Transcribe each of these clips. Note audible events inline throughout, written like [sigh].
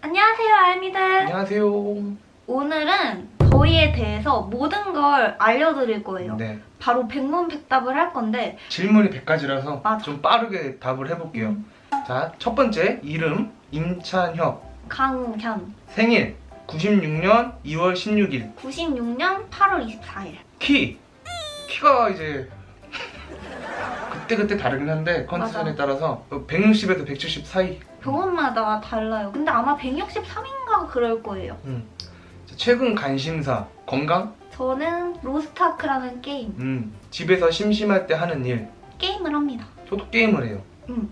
안녕하세요, 알미들. 안녕하세요. 오늘은 저희에 대해서 모든 걸 알려드릴 거예요. 네. 바로 백문백답을 할 건데 질문이 100가지라서 맞아. 좀 빠르게 답을 해볼게요. 음, 자, 첫 번째 이름 임찬혁 강현 생일 96년 2월 16일 96년 8월 24일 키 키가 이제 그때 그때 다르긴 한데 컨디션에 맞아. 따라서 160에서 170 사이. 병원마다 달라요. 근데 아마 163인가 그럴 거예요. 음. 자, 최근 관심사 건강. 저는 로스타크라는 게임 음. 집에서 심심할 때 하는 일. 게임을 합니다. 저도 게임을 해요. 음.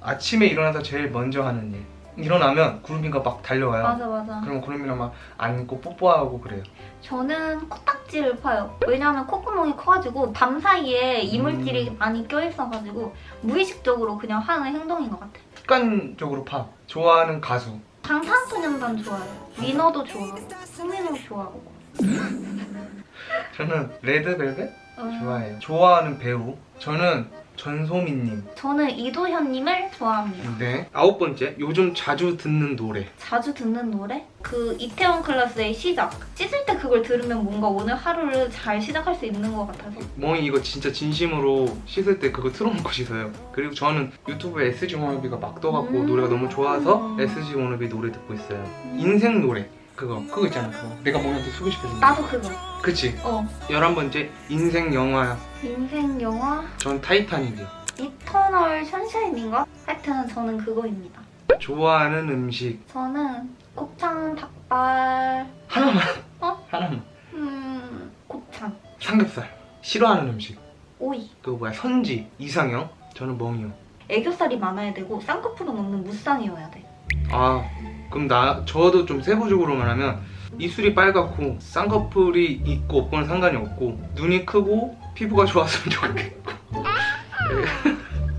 아침에 일어나서 제일 먼저 하는 일. 일어나면 구름이가 막 달려와요. 맞아 맞아. 그럼 구름이랑 막 안고 뽀뽀하고 그래요. 저는 코딱지를 파요. 왜냐하면 콧구멍이 커가지고 담 사이에 음. 이물질이 많이 껴있어가지고 무의식적으로 그냥 하는 행동인 것 같아. 습관적으로 파. 좋아하는 가수. 방탄소년단 좋아해요. 위너도 좋아하고 수민호 좋아하고. 저는 레드벨벳 음, 좋아해요. 좋아하는 배우. 저는 전소민님. 저는 이도현님을 좋아합니다. 네. 아홉 번째. 요즘 자주 듣는 노래. 자주 듣는 노래? 그 이태원 클래스의 시작. 씻을 때 그걸 들으면 뭔가 오늘 하루를 잘 시작할 수 있는 것 같아서. 멍이 이거 진짜 진심으로 씻을 때 그거 틀어놓고 씻어요. 그리고 저는 유튜브에 SG 워너비가 막 떠갖고 음. 노래가 너무 좋아서 음. SG 워너비 노래 듣고 있어요. 인생 노래. 그거 그거 있잖아 그거. 내가 멍이한테 소개시켜준 거. 나도 그거. 그치. 어. 열한 번째. 인생 영화. 인생 영화 전 타이타닉이요. 이터널 션샤인인가? 하여튼 저는 그거입니다. 좋아하는 음식. 저는 곱창 닭발. 하나만. 어? 하나만. 음 곱창. 삼겹살. 싫어하는 음식. 오이. 그거 뭐야 선지. 이상형. 저는 멍이요. 애교살이 많아야 되고 쌍꺼풀은 없는 무쌍이어야 돼. 아 그럼 나 저도 좀 세부적으로 말하면 입술이 빨갛고 쌍꺼풀이 있고 없고는 상관이 없고 눈이 크고 피부가 좋았으면 좋겠고 [laughs]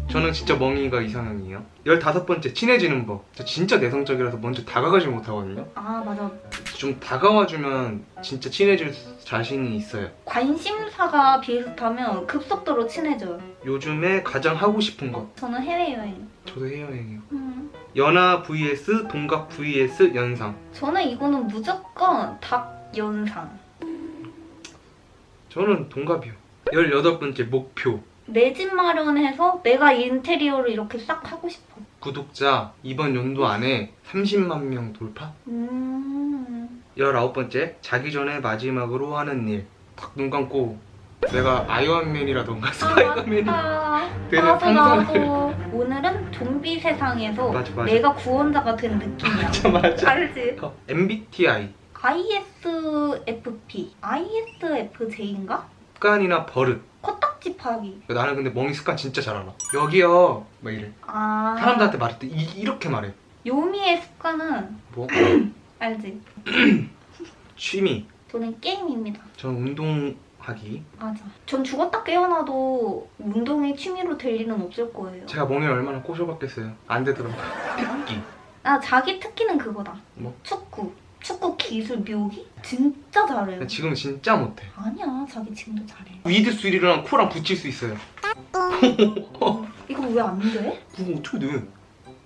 저는 진짜 멍이가 이상형이에요 열다섯 번째 친해지는 법 저 진짜 내성적이라서 먼저 다가가지 못하거든요 아 맞아. 좀 다가와주면 진짜 친해질 자신이 있어요 관심사가 비슷하면 급속도로 친해져요. 요즘에 가장 하고 싶은 것 저는 해외여행. 저도 해외여행이요 음. 연하 vs 동갑 vs 연상 저는 이거는 무조건 닭 연상. 저는 동갑이요 열여덟 번째 목표 내 집 마련해서 내가 인테리어를 이렇게 싹 하고 싶어. 구독자 이번 연도 안에 30만 명 돌파? 음. 19번째 자기 전에 마지막으로 하는 일. 딱눈 감고 내가 아이언맨이라던가 스파이더맨이 아, 되는 상상을 나도. 좀비 세상에서 맞아, 맞아. 내가 구원자가 된 느낌이야. 맞아 맞아 [laughs] 알지? 어, MBTI ISFP, ISFJ인가? 습관이나 버릇 코딱지 파기. 나는 근데 멍이 습관 진짜 잘 알아 여기요 막 이래 아. 사람들한테 말할 때 이, 이렇게 말해 요미의 습관은 뭐? [clears throat] 알지? [clears throat] 취미 저는 게임입니다. 저는 운동 하기 맞아. 전 죽었다 깨어나도 운동이 취미로 될 일은 없을 거예요. 제가 멍이를 얼마나 꼬셔봤겠어요 안 되더라고요 특기 아 자기 특기는 그거다. 뭐? 축구. 축구 기술 묘기? 진짜 잘해요. 지금 진짜 못해 아니야, 자기 지금도 잘해. 위드 스리랑 코랑 붙일 수 있어요 [laughs] 이거 왜 안 돼? 그거 어떻게 돼?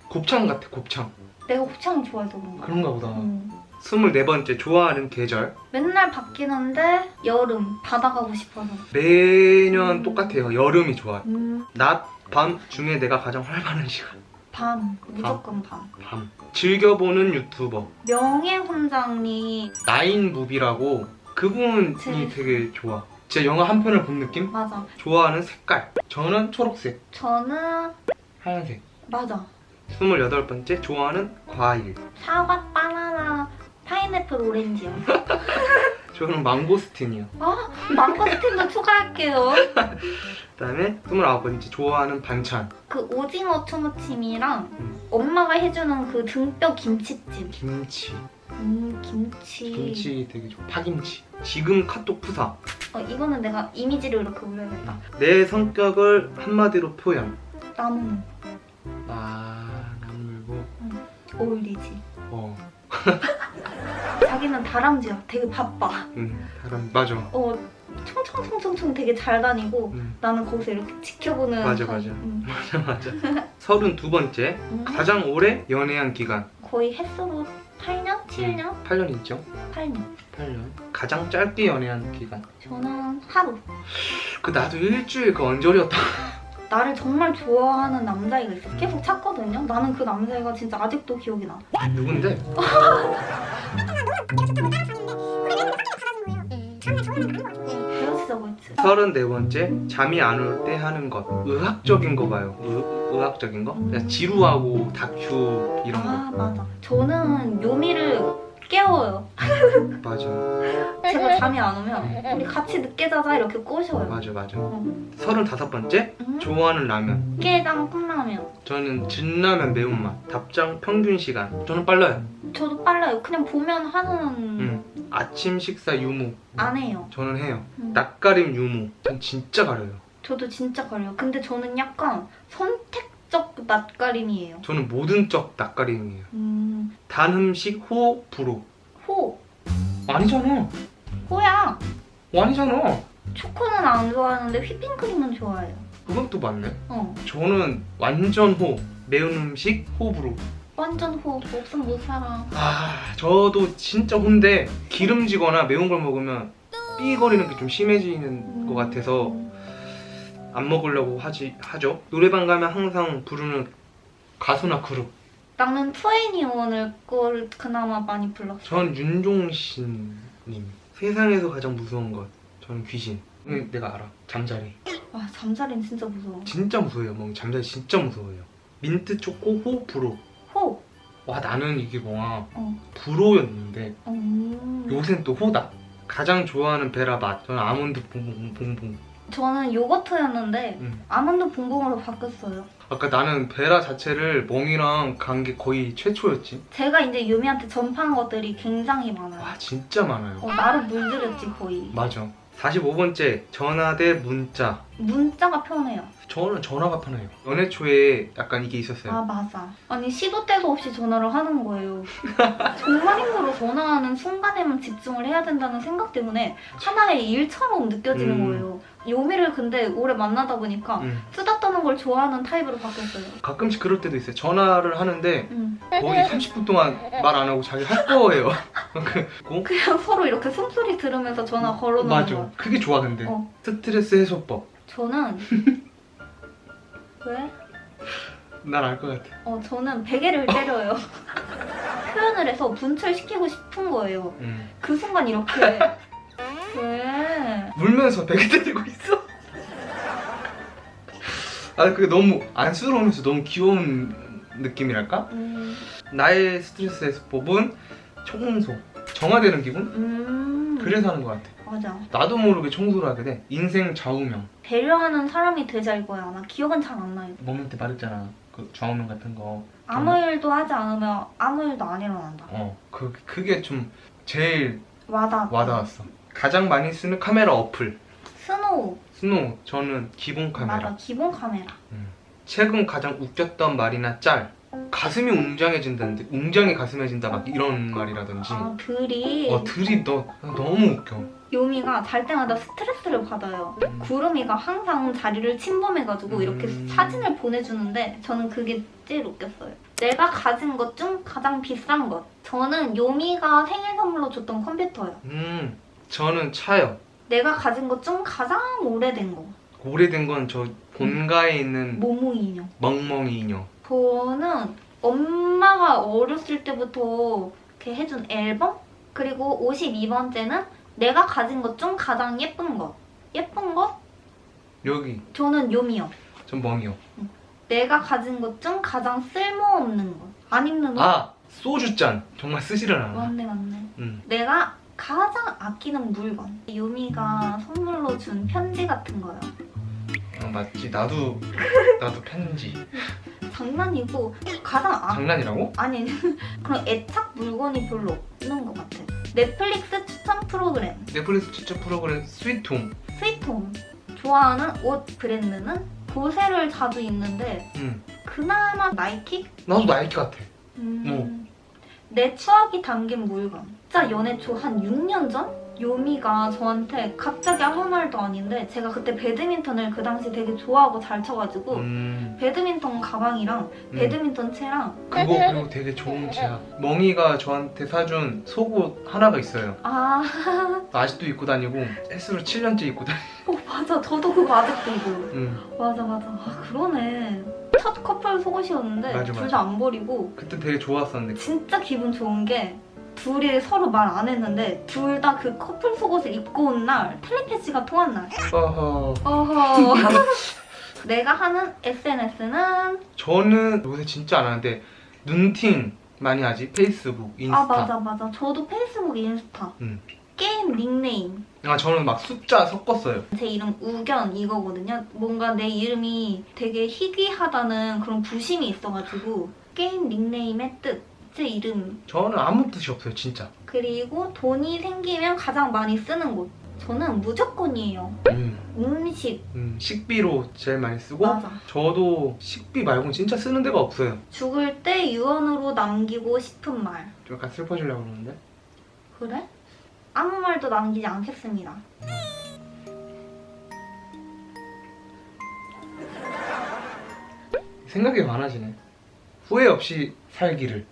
곱창 같아 곱창 내가 곱창을 좋아해서 그런가? 그런가 보다 음. 24번째 좋아하는 계절 맨날 바뀌는데 여름 바다 가고 싶어서. 매년 음. 똑같아요 여름이 좋아 음, 낮, 밤 중에 내가 가장 활발한 시간 밤 무조건 밤. 밤 즐겨보는 유튜버 명예훈장님 나인무비라고 그분이 재밌어. 되게 좋아 진짜 영화 한 편을 본 느낌? 맞아. 좋아하는 색깔 저는 초록색 저는 하얀색 맞아. 28번째 좋아하는 과일 사과, 바나나, 파인애플, 오렌지요. [laughs] 저는 망고스틴이요 아, 망고스틴도 추가할게요. 그 다음에 29번째 좋아하는 반찬 그 오징어 초무침이랑 음. 엄마가 해주는 그 등뼈 김치찜. 김치 음, 김치. 김치 되게 좋아 파김치 지금 카톡 푸사 어, 이거는 내가 이미지를 이렇게 올려야겠다. 내 성격을 한마디로 표현 나무는 아 나물고 어울리지. 어 [laughs] 자기는 다람쥐야. 되게 바빠. 음, 사람 맞아 어, 총총총총총 되게 잘 다니고 음, 나는 거기서 이렇게 지켜보는. 맞아. 맞아. 음. [laughs] 맞아 맞아 서른 두 번째 음. 가장 오래 연애한 기간 거의 햇수로 8년? 7년? 8년 있죠? 8년. 8년. 가장 짧게 연애한 기간. 저는 하루. 그 나도 일주일 그 언저리였다. [laughs] 나를 정말 좋아하는 남자애가 있어. 계속 찾거든요. 나는 그 남자애가 진짜 아직도 기억이 나. 누군데? [laughs] 헤어지자고 했지. 34번째 잠이 안 올 때 하는 것 의학적인 거 봐요 의, 의학적인 거? 그냥 지루하고 다큐 이런 거 아 맞아. 저는 요미를 깨워요. 맞아 제가 잠이 안 오면 우리 같이 늦게 자자 이렇게 꼬셔요. 맞아 맞아 어. 35번째 음? 좋아하는 라면 깨장 컵라면. 저는 진라면 매운맛 답장 평균 시간 저는 빨라요 저도 빨라요. 그냥 보면 하는 음. 아침 식사 유무 안 해요. 저는 해요 음. 낯가림 유무 전 진짜 가려요 저도 진짜 가려요. 근데 저는 약간 선택 적 낯가림이에요. 저는 모든 적 낯가림이에요 음, 단 음식 호 불호 호. 아니잖아 호야. 아니잖아 초코는 안 좋아하는데 휘핑크림은 좋아해요. 그건 또 맞네 어. 저는 완전 호 매운 음식 호 불호 완전 호. 없으면 못 살아. 아 저도 진짜 혼데 기름지거나 매운 걸 먹으면 삐거리는 게 좀 심해지는 것 같아서 음. 안 먹으려고 하지 하죠. 노래방 가면 항상 부르는 가수나 그룹. 나는 투애니원을 걸 그나마 많이 불렀어. 전 윤종신님. 세상에서 가장 무서운 것. 저는 귀신. 응, 내가 알아. 잠자리. 와 잠자리는 진짜 무서워. 진짜 무서워요 뭐 잠자리 진짜 무서워요. 민트 초코 호 불호 호. 와 나는 이게 뭐야 어. 불호였는데 음. 요새는 또 호다. 가장 좋아하는 베라 맛 저는 아몬드 봉봉 봉봉 저는 요거트였는데 음. 아몬드 봉봉으로 바뀌었어요. 아까 나는 베라 자체를 멍이랑 간 게 거의 최초였지 제가 이제 유미한테 전파한 것들이 굉장히 많아요. 와 진짜 많아요 어, 나를 물들였지 거의. 맞아 45번째 전화 대 문자 문자가 편해요. 저는 전화가 편해요 연애 초에 약간 이게 있었어요 아 맞아. 아니 시도 때도 없이 전화를 하는 거예요. [laughs] 정말 힘들어. 전화하는 순간에만 집중을 해야 된다는 생각 때문에 하나의 일처럼 느껴지는 음. 거예요. 요미를 근데 오래 만나다 보니까 음. 쓰다 떠는 걸 좋아하는 타입으로 바뀌었어요. 가끔씩 그럴 때도 있어요 전화를 하는데 음. 거의 30분 동안 말 안 하고 자기 할 거예요 [laughs] 그, 그냥 서로 이렇게 숨소리 들으면서 전화 걸어놓는 맞아 거야. 그게 좋아 근데 어. 스트레스 해소법 저는 [laughs] 왜? 난 알 것 같아 어 저는 베개를 때려요. [laughs] 표현을 해서 분출시키고 싶은 거예요. 음. 그 순간 이렇게 왜? 물면서 베개 때리고 있어 아 그게 너무 안쓰러우면서 너무 귀여운 느낌이랄까? 음, 나의 스트레스 해소법은 청소 정화되는 기분? 음 그래서 하는 것 같아 맞아. 나도 모르게 청소를 하게 돼 인생 좌우명 배려하는 사람이 되자 이거야. 나 기억은 잘 안 나요. 모멘 때 말했잖아 그 좌우명 같은 거 아무 일도 하지 않으면 아무 일도 안 일어난다. 어, 그, 그게 좀 제일 와닿. 와닿았어. 가장 많이 쓰는 카메라 어플. 스노우. 스노우, 저는 기본 카메라. 맞아. 기본 카메라. 최근 가장 웃겼던 말이나 짤. 가슴이 웅장해진다는데, 웅장이 가슴해진다, 막 이런 말이라든지. 아 들이 어, 드립 너, 너무 웃겨. 요미가 잘 때마다 스트레스를 받아요. 음. 구름이가 항상 자리를 침범해가지고 이렇게 음. 사진을 보내주는데 저는 그게 제일 웃겼어요. 내가 가진 것 중 가장 비싼 것. 저는 요미가 생일 선물로 줬던 컴퓨터요. 음, 저는 차요. 내가 가진 것 중 가장 오래된 거. 오래된 건 저 본가에 있는 모모 인형. 멍멍이 인형. 저는 엄마가 어렸을 때부터 이렇게 해준 앨범? 그리고 52번째는 내가 가진 것 중 가장 예쁜 것. 예쁜 것? 여기, 저는 요미요. 전 멍이요. 내가 가진 것 중 가장 쓸모없는 것. 안 입는 옷? 아, 소주잔. 정말 쓰지를 않아. 맞네 맞네. 음. 내가 가장 아끼는 물건. 요미가 선물로 준 편지 같은 거요. 어, 맞지. 나도, 나도 편지. 장난이고 가장 아 장난이라고? 아니 [laughs] 그런 애착 물건이 별로 없는 것 같아. 넷플릭스 추천 프로그램 넷플릭스 추천 프로그램 스위트홈. 스위트홈. 좋아하는 옷 브랜드는 보세를 자주 입는데 음. 그나마 나이키? 나도 나이키 같아. 음, 내 추억이 담긴 물건. 진짜 연애 초 한 6년 전? 요미가 저한테 갑자기 아무 말도 아닌데 제가 그때 배드민턴을 그 당시 되게 좋아하고 잘 쳐가지고 음, 배드민턴 가방이랑 음. 배드민턴 채랑 그거 그리고 되게 좋은 제야. 멍이가 저한테 사준 속옷 하나가 있어요. 아 [laughs] 아직도 입고 다니고 헬스를 7년째 입고 다니. 어, 맞아 저도 그거 아직도 입고 음, 맞아 맞아 아 그러네 첫 커플 속옷이었는데 맞아, 둘 맞아. 다 안 버리고 그때 되게 좋았었는데. 진짜 기분 좋은 게 둘이 서로 말 안 했는데 둘 다 그 커플 속옷을 입고 온 날 텔레패시가 통한 날 어허. 어허 [laughs] 내가 하는 SNS는 저는 요새 진짜 안 하는데 눈팅 많이 하지. 페이스북, 인스타. 아 맞아 맞아 저도 페이스북 인스타 음. 게임 닉네임 아, 저는 막 숫자 섞었어요. 제 이름 우견 이거거든요 뭔가 내 이름이 되게 희귀하다는 그런 부심이 있어가지고 게임 닉네임의 뜻 제 이름 저는 아무 뜻이 없어요, 진짜. 그리고 돈이 생기면 가장 많이 쓰는 곳 저는 무조건이에요 음, 음식 음, 식비로 제일 많이 쓰고 맞아 저도 식비 말고는 진짜 쓰는 데가 없어요. 죽을 때 유언으로 남기고 싶은 말 좀 약간 슬퍼지려고 그러는데. 그래? 아무 말도 남기지 않겠습니다 생각이 많아지네. 후회 없이 살기를.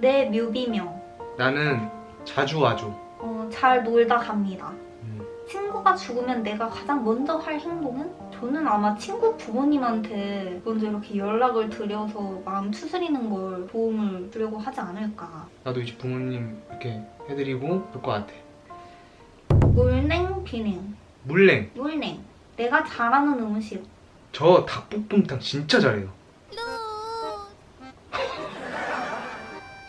내 묘비명 나는 자주 와줘. 어, 잘 놀다 갑니다 음. 친구가 죽으면 내가 가장 먼저 할 행동은? 저는 아마 친구 부모님한테 먼저 이렇게 연락을 드려서 마음 추스리는 걸 도움을 주려고 하지 않을까. 나도 이제 부모님 이렇게 해드리고 그럴 것 같아. 물냉 비냉. 물냉. 물냉. 내가 잘하는 음식. 저 닭볶음탕 진짜 잘해요.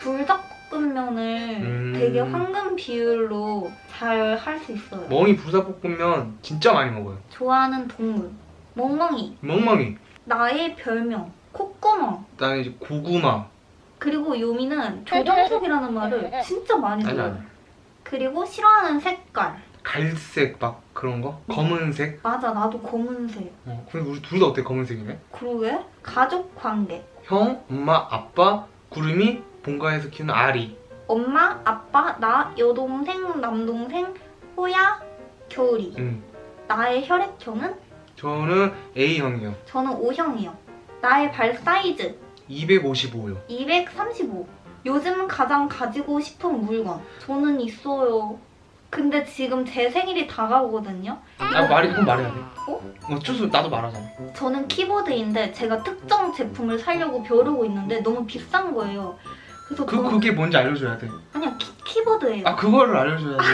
불닭볶음면을 음. 되게 황금 비율로 잘 할 수 있어요. 멍이 불닭볶음면 진짜 많이 먹어요. 좋아하는 동물. 멍멍이. 멍멍이. 나의 별명. 콧구멍. 나는 이제 고구마. 그리고 요미는 조정석이라는 말을 진짜 많이 아니 들어요. 아니. 그리고 싫어하는 색깔. 갈색 막 그런 거? 검은색? 맞아, 나도 검은색. 어, 근데 우리 둘 다 어때 검은색이네? 그러게? 가족 관계. 형, 엄마, 아빠, 구름이 본가에서 키우는 아리. 엄마, 아빠, 나, 여동생, 남동생, 호야, 겨울이. 음. 나의 혈액형은? 저는 A형이요. 저는 O형이요. 나의 발 사이즈 255요. 235. 요즘 가장 가지고 싶은 물건. 저는 있어요. 근데 지금 제 생일이 다가오거든요. 아 말이 그건 말해야 돼. 어? 어쩔 수 나도 말하잖아. 저는 키보드인데 제가 특정 제품을 사려고 벼르고 있는데 너무 비싼 거예요. 그래서 그 저는 그게 뭔지 알려줘야 돼. 아니야 키, 키보드예요. 아 그거를 알려줘야 돼.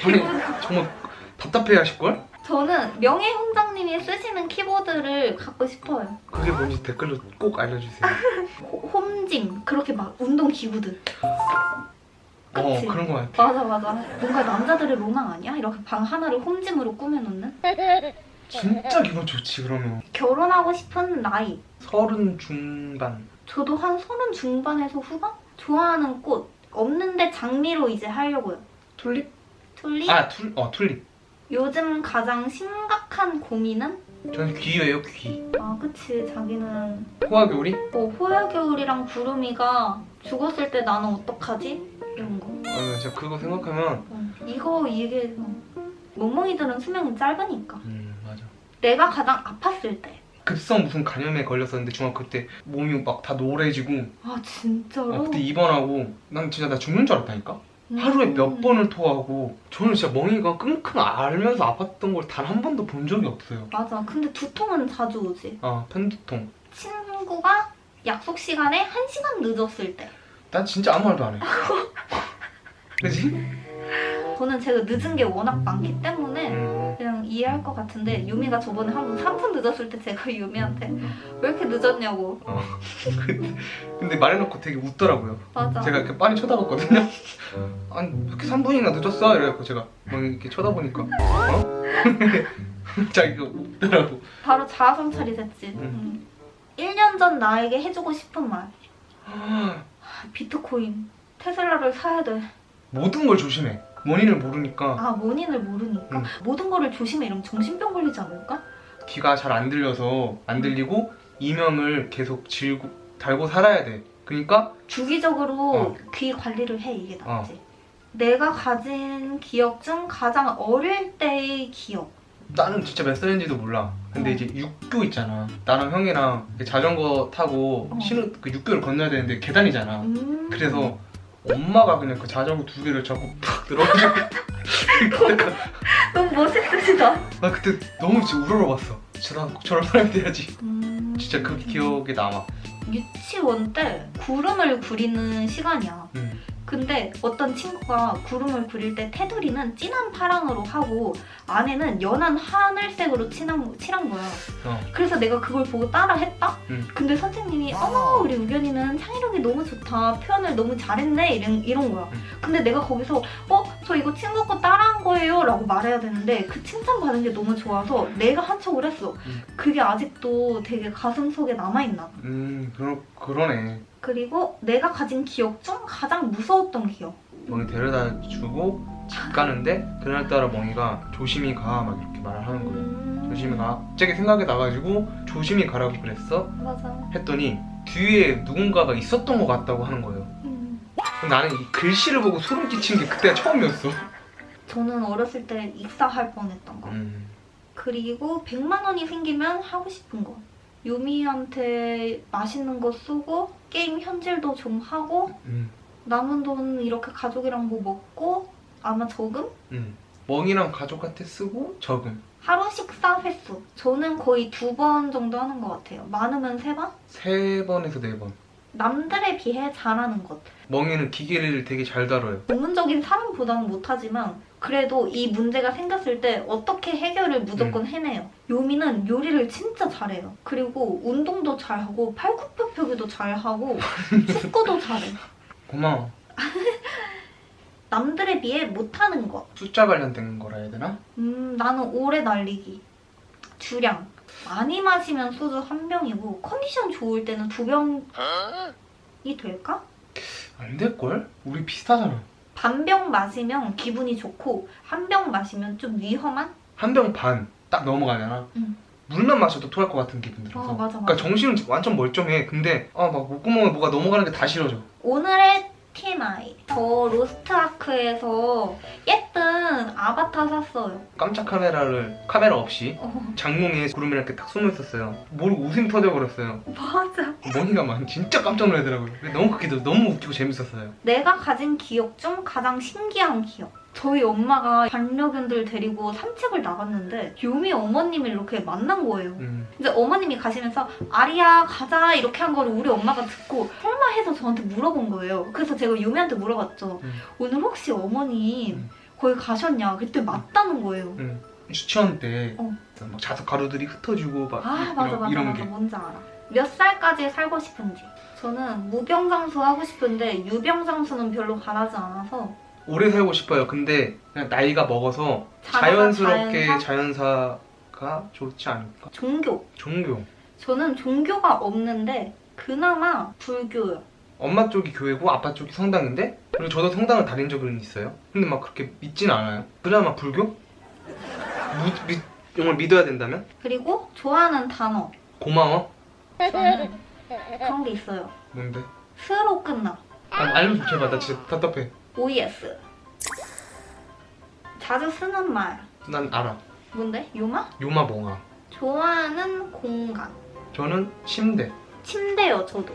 [laughs] 아니 정말 답답해하실 걸? 저는 명예 훈장님이 쓰시는 키보드를 갖고 싶어요. 그게 뭔지 댓글로 꼭 알려주세요. [laughs] 호- 홈짐 그렇게 막 운동 기구들. 어 그치? 그런 거 같아. 맞아 맞아. 뭔가 남자들의 로망 아니야? 이렇게 방 하나를 홈짐으로 꾸며놓는. 진짜 기분 좋지 그러면. 결혼하고 싶은 나이. 서른 중반. 저도 한 서른 중반에서 후반? 좋아하는 꽃 없는데 장미로 이제 하려고요. 툴립? 툴립? 아 툴, 어 툴립. 요즘 가장 심각한 고민은? 저는 귀예요 귀. 아 그치 자기는 호화겨울이? 뭐 호야겨울이랑 구름이가 죽었을 때 나는 어떡하지? 이런 거. 어, 제가 그거 생각하면 어, 이거 이게 멍멍이들은 수명이 짧으니까. 음 맞아. 내가 가장 아팠을 때. 급성 무슨 간염에 걸렸었는데 중학교 때 몸이 막 다 노래지고 아 진짜로? 어, 그때 입원하고 난 진짜 나 죽는 줄 알았다니까 음. 하루에 몇 번을 토하고 저는 진짜 멍이가 끙끙 앓면서 아팠던 걸 단 한 번도 본 적이 없어요 맞아. 근데 두통은 자주 오지. 아 편두통 친구가 약속 시간에 한 시간 늦었을 때. 난 진짜 아무 말도 안해 [laughs] 그지? 저는 제가 늦은 게 워낙 많기 때문에 음. 그냥 이해할 것 같은데 유미가 저번에 한 번 3분 늦었을 때 제가 [laughs] 유미한테 왜 이렇게 늦었냐고. 근데, 근데 말해놓고 되게 웃더라고요. 맞아. 제가 이렇게 빤히 쳐다봤거든요. [laughs] 아니 왜 이렇게 3분이나 늦었어? 이래갖고 제가 막 이렇게 쳐다보니까 어? [laughs] 자기가 웃더라고. 바로 자아성찰이 됐지. 음. 1년 전 나에게 해주고 싶은 말. [gasps] 아, 비트코인. 테슬라를 사야 돼. 모든 걸 조심해 원인을 모르니까 아 원인을 모르니까 음. 모든 거를 조심해 이러면 정신병 걸리지 않을까? 귀가 잘 안 들려서 안 들리고 이명을 계속 질고 달고 살아야 돼. 그러니까 주기적으로 어. 귀 관리를 해 이게 낫지. 내가 가진 기억 중 가장 어릴 때의 기억. 나는 진짜 몇 살인지도 몰라. 근데 어. 이제 육교 있잖아. 나랑 형이랑 자전거 타고 어. 신호 그 육교를 건너야 되는데 계단이잖아. 음. 그래서 엄마가 그냥 그 자전거 두 개를 잡고 팍 들어가지고 [laughs] 너무 멋있으시다. 나 그때 너무 진짜 우러러봤어. 진짜 난 저런 사람이 돼야지. 음. 진짜 그 기억에 남아. 유치원 때 구름을 그리는 시간이야. 음. 근데 어떤 친구가 구름을 그릴 때 테두리는 진한 파랑으로 하고 안에는 연한 하늘색으로 칠한, 칠한 거야. 어. 그래서 내가 그걸 보고 따라 했다? 음. 근데 선생님이 어머 우리 우견이는 창의력이 너무 좋다. 표현을 너무 잘했네. 이런, 이런 거야. 음. 근데 내가 거기서 어? 저 이거 친구 거 따라한 거예요. 라고 말해야 되는데 그 칭찬받은 게 너무 좋아서 내가 한 척을 했어. 음. 그게 아직도 되게 가슴 속에 남아있나 봐. 음, 그러, 그러네. 그리고 내가 가진 기억 중 가장 무서웠던 기억. 멍이 데려다 주고 집 가는데 그날따라 멍이가 조심히 가 막 이렇게 말을 하는 거예요. 음, 조심히 가. 갑자기 생각이 나가지고 조심히 가라고 그랬어. 맞아. 했더니 뒤에 누군가가 있었던 것 같다고 하는 거예요. 나는 이 글씨를 보고 소름 끼친 게 그때가 처음이었어. 저는 어렸을 때 익사할 뻔했던 거. 음. 그리고 100만 원이 생기면 하고 싶은 거. 유미한테 맛있는 거 쏘고 게임 현질도 좀 하고 음. 남은 돈 이렇게 가족이랑 뭐 먹고 아마 저금? 음. 멍이랑 가족한테 쓰고 적음. 하루 식사 횟수. 저는 거의 두 번 정도 하는 것 같아요. 많으면 세 번? 세 번에서 네 번. 남들에 비해 잘하는 것. 멍이는 기계를 되게 잘 다뤄요. 전문적인 사람보다는 못하지만 그래도 이 문제가 생겼을 때 어떻게 해결을 무조건 해내요. 요미는 요리를 진짜 잘해요. 그리고 운동도 잘하고 팔굽혀펴기도 잘하고 [laughs] 축구도 잘해. 고마워. [laughs] 남들에 비해 못하는 것. 숫자 관련된 거라 해야 되나? 음, 나는 오래 날리기. 주량. 많이 마시면 소주 한 병이고 컨디션 좋을 때는 두 병이 될까? 안 될걸? 우리 비슷하잖아. 반 병 마시면 기분이 좋고 한 병 마시면 좀 위험한? 한 병 반 딱 넘어가잖아. 응. 물만 마셔도 토할 것 같은 기분 들어서. 어, 맞아, 맞아. 그러니까 정신은 완전 멀쩡해. 근데 아 막 목구멍에 뭐가 넘어가는 게 다 싫어져. 오늘의 TMI. 저 로스트 아크에서 예쁜 아바타 샀어요. 깜짝 카메라를 카메라 없이 어, 장롱에 구름이랑 이렇게 딱 숨어 있었어요. 모르고 웃음이 터져버렸어요. 맞아. 머니가 막 진짜 깜짝 놀라더라고요. 너무 그게 너무 웃기고 재밌었어요. 내가 가진 기억 중 가장 신기한 기억. 저희 엄마가 반려견들 데리고 산책을 나갔는데 요미 어머님을 이렇게 만난 거예요. 음. 이제 어머님이 가시면서 아리야 가자 이렇게 한 거를 우리 엄마가 듣고 설마 해서 저한테 물어본 거예요. 그래서 제가 요미한테 물어봤죠. 음. 오늘 혹시 어머님 음. 거기 가셨냐? 그때 맞다는 거예요. 음. 유치원 때 어. 막 자석 가루들이 흩어지고 막 아 이런, 맞아 맞아 이런 맞아 게 뭔지 알아. 몇 살까지 살고 싶은지. 저는 무병장수 하고 싶은데 유병장수는 별로 바라지 않아서 오래 살고 싶어요. 근데 그냥 나이가 먹어서 자연스럽게 자연사? 자연사 가 좋지 않을까? 종교. 종교. 저는 종교가 없는데 그나마 불교요. 엄마 쪽이 교회고 아빠 쪽이 성당인데 그리고 저도 성당을 다닌 적은 있어요. 근데 막 그렇게 믿진 않아요. 그나마 불교? 무, 믿, 정말 믿어야 된다면? 그리고 좋아하는 단어. 고마워? 저는 그런 게 있어요. 뭔데? 스로 끝나. 아, 알면 좀 제발 나 진짜 답답해. OS. 자주 쓰는 말. 난 알아. 뭔데? 요마? 요마 멍아. 좋아하는 공간. 저는 침대. 침대요, 저도.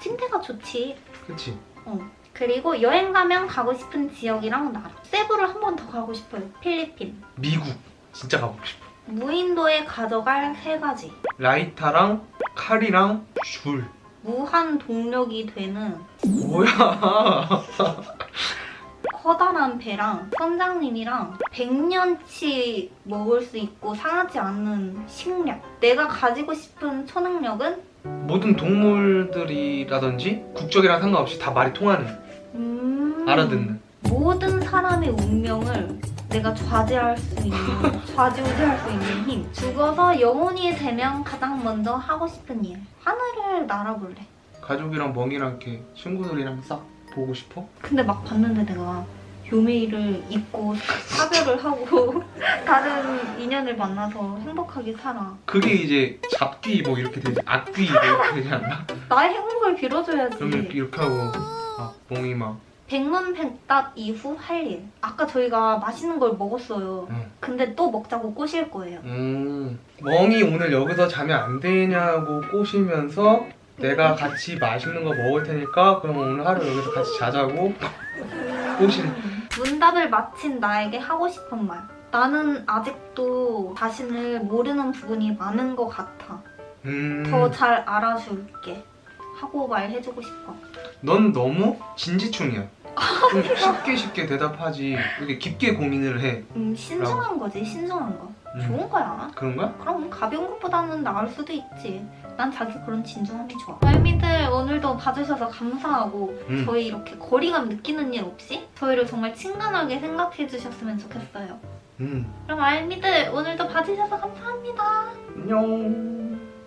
침대가 좋지. 그치? 어. 그리고 여행 가면 가고 싶은 지역이랑 나라. 세부를 한 번 더 가고 싶어요. 필리핀. 미국. 진짜 가보고 싶어. 무인도에 가져갈 세 가지. 라이터랑 칼이랑 줄. 무한 동력이 되는 뭐야? [laughs] 커다란 배랑 선장님이랑 100년치 먹을 수 있고 상하지 않는 식량. 내가 가지고 싶은 초능력은 모든 동물들이라든지 국적이랑 상관없이 다 말이 통하는, 음, 알아듣는. 모든 사람의 운명을 내가 좌지할 수 있는 [laughs] 좌지우지할 수 있는 힘. 죽어서 영혼이 되면 가장 먼저 하고 싶은 일. 하늘을 날아볼래. 가족이랑 멍이랑 이렇게 친구들이랑 싹 보고 싶어? 근데 막 봤는데 내가 요메이를 잊고 사별을 하고 [laughs] 다른 인연을 만나서 행복하게 살아. 그게 이제 잡귀 뭐 이렇게 되지 악귀 뭐 이렇게 되지 않나? 나의 행복을 빌어줘야지. 그러면 이렇게 하고 막 멍이 막 백문백답 이후 할 일. 아까 저희가 맛있는 걸 먹었어요. 응. 근데 또 먹자고 꼬실 거예요. 음, 멍이 오늘 여기서 자면 안 되냐고 꼬시면서 내가 같이 맛있는 거 먹을 테니까 그럼 오늘 하루 여기서 같이 자자고 음. 문답을 마친 나에게 하고 싶은 말. 나는 아직도 자신을 모르는 부분이 많은 것 같아. 음, 더 잘 알아줄게. 하고 말해주고 싶어. 넌 너무 진지충이야 좀 쉽게 쉽게 대답하지 이렇게 깊게 고민을 해 음, 신중한 거지, 신중한 거. 음, 좋은 거야. 그런가? 그럼 가벼운 것보다는 나을 수도 있지. 난 자기 그런 진중함이 좋아. 말미들 오늘도 봐주셔서 감사하고 음. 저희 이렇게 거리감 느끼는 일 없이 저희를 정말 친근하게 생각해 주셨으면 좋겠어요. 음, 그럼 알미들 오늘도 봐주셔서 감사합니다. 안녕